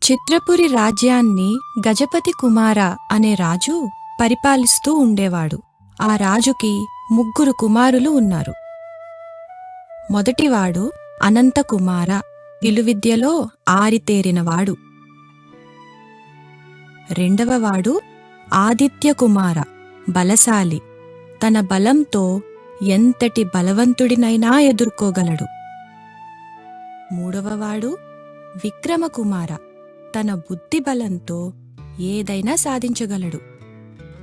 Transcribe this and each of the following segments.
చిత్రపురి రాజ్యాన్ని గజపతి కుమార అనే రాజు పరిపాలిస్తూ ఉండేవాడు. ఆ రాజుకి ముగ్గురు కుమారులు ఉన్నారు. మొదటివాడు అనంతకుమార విలువిద్యలో ఆరితేరినవాడు. రెండవవాడు ఆదిత్యకుమార బలశాలి. తన బలంతో ఎంతటి బలవంతుడినైనా ఎదుర్కోగలడు. మూడవవాడు విక్రమకుమార తన బుద్ధి బలంతో ఏదైనా సాధించగలడు.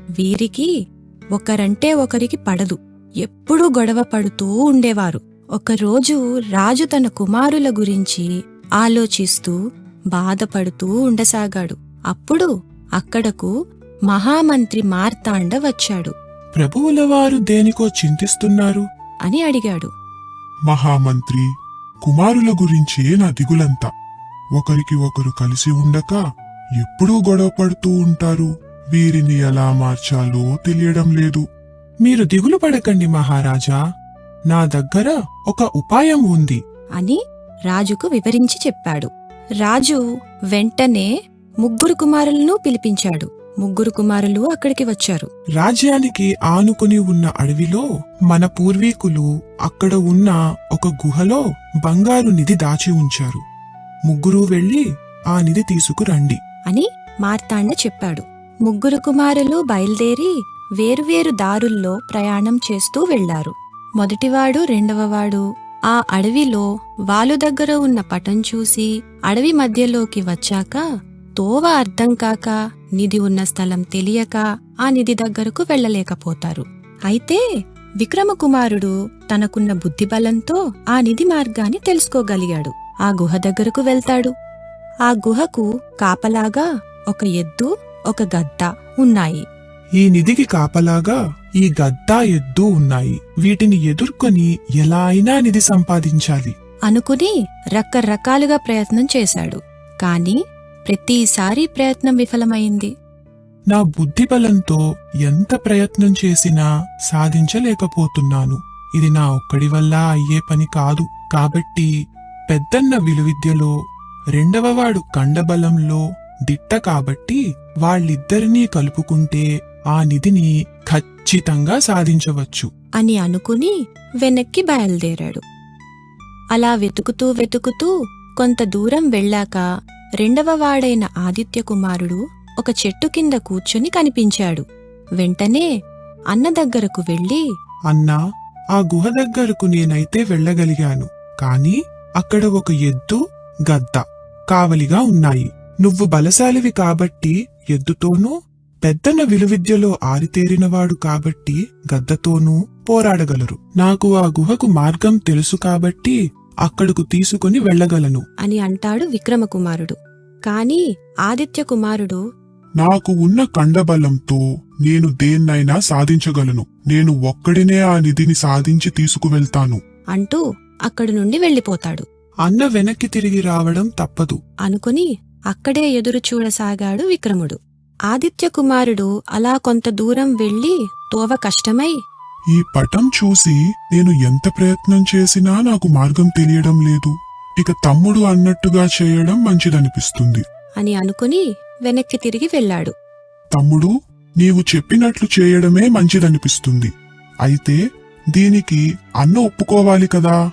వీరికి ఒకరంటే ఒకరికి పడదు. ఎప్పుడూ గొడవ పడుతూ ఉండేవారు. ఒకరోజు రాజు తన కుమారుల గురించి ఆలోచిస్తూ బాధపడుతూ ఉండసాగాడు. అప్పుడు అక్కడకు మహామంత్రి మార్తాండ వచ్చాడు. ప్రభువుల వారు దేనికో చింతిస్తున్నారు? అని అడిగాడు. మహామంత్రి కుమారుల గురించే నా దిగులంతా. ఒకరికి ఒకరు కలిసి ఉండక ఎప్పుడూ గొడవ పడుతూ ఉంటారు. వీరిని ఎలా మార్చాలో తెలియడం లేదు. మీరు దిగులు పడకండి మహారాజా. నా దగ్గర ఒక ఉపాయం ఉంది. అని రాజుకు వివరించి చెప్పాడు. రాజు వెంటనే ముగ్గురు కుమారులను పిలిపించాడు. ముగ్గురు కుమారులు అక్కడికి వచ్చారు. రాజ్యానికి ఆనుకుని ఉన్న అడవిలో మన పూర్వీకులు అక్కడ ఉన్న ఒక గుహలో బంగారు నిధి దాచి ఉంచారు. ముగ్గురు వెళ్ళి ఆ నిధి తీసుకురండి. అని మార్తాండ చెప్పాడు. ముగ్గురు కుమారులు బయలుదేరి వేరువేరు దారుల్లో ప్రయాణం చేస్తూ వెళ్ళారు మొదటివాడు రెండవవాడు ఆ అడవిలో వాలు దగ్గర ఉన్న పటం చూసి అడవి మధ్యలోకి వచ్చాక తోవ అర్థం కాక నిధి ఉన్న స్థలం తెలియక ఆ నిధి దగ్గరకు వెళ్ళలేకపోతారు. అయితే విక్రమకుమారుడు తనకున్న బుద్ధిబలంతో ఆ నిధి మార్గాన్ని తెలుసుకోగలిగాడు. ఆ గుహ దగ్గరకు వెళ్తాడు. ఆ గుహకు కాపలాగా ఒక ఎద్దు ఒక గద్ద ఉన్నాయి. ఈ నిధికి కాపలాగా ఈ గద్దా ఎద్దు ఉన్నాయి. వీటిని ఎదుర్కొని ఎలా అయినా నిధి సంపాదించాలి. అనుకుని రకరకాలుగా ప్రయత్నం చేశాడు. కాని ప్రతిసారి ప్రయత్నం విఫలమైంది. నా బుద్ధి బలంతో ఎంత ప్రయత్నం చేసినా సాధించలేకపోతున్నాను. ఇది నా ఒక్కడి వల్ల అయ్యే పని కాదు. కాబట్టి పెద్దన్న విలువిద్యలో రెండవవాడు కండబలంలో దిట్ట కాబట్టి వాళ్ళిద్దరినీ కలుపుకుంటే ఆ నిధిని ఖచ్చితంగా సాధించవచ్చు. అని అనుకుని వెనక్కి బయలుదేరాడు. అలా వెతుకుతూ వెతుకుతూ కొంత దూరం వెళ్ళాక రెండవ వాడైన ఆదిత్య కుమారుడు ఒక చెట్టు కింద కూర్చుని కనిపించాడు. వెంటనే అన్న దగ్గరకు వెళ్ళి అన్నా ఆ గుహ దగ్గరకు నేనైతే వెళ్ళగలిగాను. కాని అక్కడ ఒక ఎద్దు గద్ద కావలిగా ఉన్నాయి. నువ్వు బలశాలివి కాబట్టి ఎద్దుతోనూ పెద్దన్న విలువిద్యలో ఆరితేరినవాడు కాబట్టి గద్దతోనూ పోరాడగలరు. నాకు ఆ గుహకు మార్గం తెలుసు కాబట్టి అక్కడకు తీసుకుని వెళ్ళగలను. అని అంటాడు విక్రమకుమారుడు. కాని ఆదిత్య కుమారుడు నాకు ఉన్న కండబలంతో నేను దేన్నైనా సాధించగలను. నేను ఒక్కడినే ఆ నిధిని సాధించి తీసుకువెళ్తాను. అంటూ అక్కడి నుండి వెళ్ళిపోతాడు. అన్న వెనక్కి తిరిగి రావడం తప్పదు. అనుకుని అక్కడే ఎదురు చూడసాగాడు విక్రముడు. ఆదిత్య కుమారుడు అలా కొంత దూరం వెళ్ళి తోవ కష్టమై ఈ పటం చూసి నేను ఎంత ప్రయత్నం చేసినా నాకు మార్గం తెలియడం లేదు. ఇక తమ్ముడు అన్నట్టుగా చేయడం మంచిదనిపిస్తుంది. అని అనుకుని వెనక్కి తిరిగి వెళ్ళాడు. తమ్ముడు నీవు చెప్పినట్లు చేయడమే మంచిదనిపిస్తుంది. అయితే దీనికి అన్న ఒప్పుకోవాలి కదా?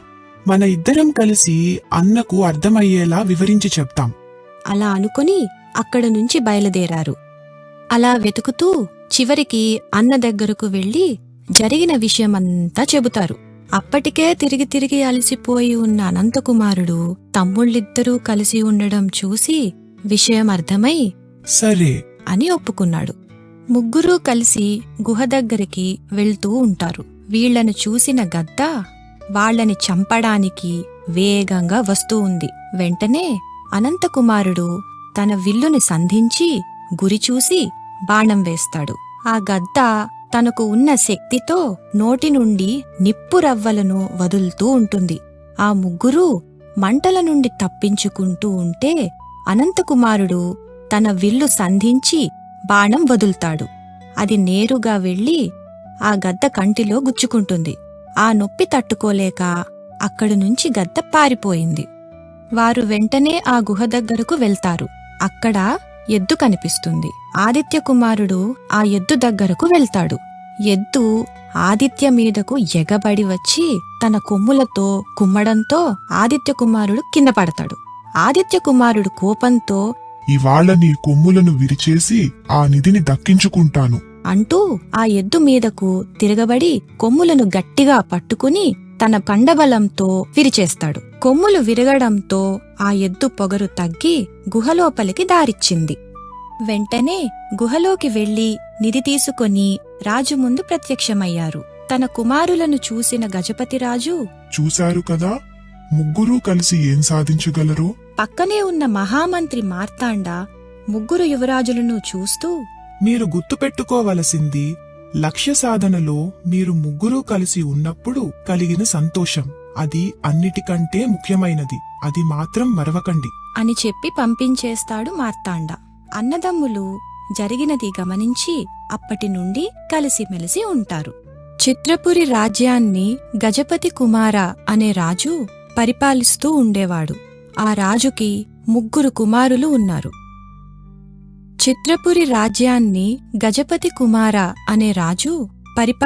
మన ఇద్దరం కలిసి అన్నకు అర్థమయ్యేలా వివరించి చెప్తాం. అలా అనుకుని అక్కడ నుంచి బయలుదేరారు. అలా వెతుకుతూ చివరికి అన్న దగ్గరకు వెళ్ళి జరిగిన విషయమంతా చెబుతారు. అప్పటికే తిరిగి తిరిగి అలసిపోయి ఉన్న అనంతకుమారుడు తమ్ముళ్ళిద్దరూ కలిసి ఉండడం చూసి విషయం అర్థమై సరే. అని ఒప్పుకున్నాడు. ముగ్గురూ కలిసి గుహ దగ్గరికి వెళ్తూ ఉంటారు. వీళ్ళను చూసిన గద్ద వాళ్ళని చంపడానికి వేగంగా వస్తూ ఉంది. వెంటనే అనంతకుమారుడు తన విల్లుని సంధించి గురి చూసి బాణం వేస్తాడు. ఆ గద్ద తనకు ఉన్న శక్తితో నోటి నుండి నిప్పు రవ్వలను వదులుతూ ఉంటుంది. ఆ ముగ్గురూ మంటల నుండి తప్పించుకుంటూ ఉంటే అనంతకుమారుడు తన విల్లు సంధించి బాణం వదులుతాడు. అది నేరుగా వెళ్ళి ఆ గద్ద కంటిలో గుచ్చుకుంటుంది. ఆ నొప్పి తట్టుకోలేక అక్కడి నుంచి గద్ద పారిపోయింది. వారు వెంటనే ఆ గుహ దగ్గరకు వెళ్తారు. అక్కడ ఎద్దు కనిపిస్తుంది. ఆదిత్య కుమారుడు ఆ ఎద్దు దగ్గరకు వెళ్తాడు. ఎద్దు ఆదిత్య మీదకు ఎగబడి వచ్చి తన కొమ్ములతో కుమ్మడంతో ఆదిత్య కుమారుడు కింద పడతాడు. ఆదిత్య కుమారుడు కోపంతో ఇవాళ నీ కొమ్ములను విరిచేసి ఆ నిధిని దక్కించుకుంటాను. అంటూ ఆ ఎద్దు మీదకు తిరగబడి కొమ్ములను గట్టిగా పట్టుకుని తన కండబలంతో విరిచేస్తాడు. కొమ్ములు విరగడంతో ఆ ఎద్దు పొగరు తగ్గి గుహలోపలికి దారిచ్చింది. వెంటనే గుహలోకి వెళ్ళి నిధి తీసుకొని రాజు ముందు ప్రత్యక్షమయ్యారు. తన కుమారులను చూసిన గజపతిరాజు చూశారు కదా ముగ్గురూ కలిసి ఏం సాధించగలరో? పక్కనే ఉన్న మహామంత్రి మార్తాండ ముగ్గురు యువరాజులను చూస్తూ మీరు గుర్తుపెట్టుకోవలసింది లక్ష్య సాధనలో మీరు ముగ్గురూ కలిసి ఉన్నప్పుడు కలిగిన సంతోషం. అది అన్నిటికంటే ముఖ్యమైనది. అది మాత్రం మరవకండి. అని చెప్పి పంపించేస్తాడు మార్తాండ. అన్నదమ్ములు జరిగినది గమనించి అప్పటి నుండి కలిసిమెలిసి ఉంటారు. చిత్రపురి రాజ్యాన్ని గజపతి కుమార అనే రాజు పరిపాలిస్తూ ఉండేవాడు. ఆ రాజుకి ముగ్గురు కుమారులు ఉన్నారు. చిత్రపురి రాజ్యాన్ని గజపతి కుమార అనే రాజు పరిపా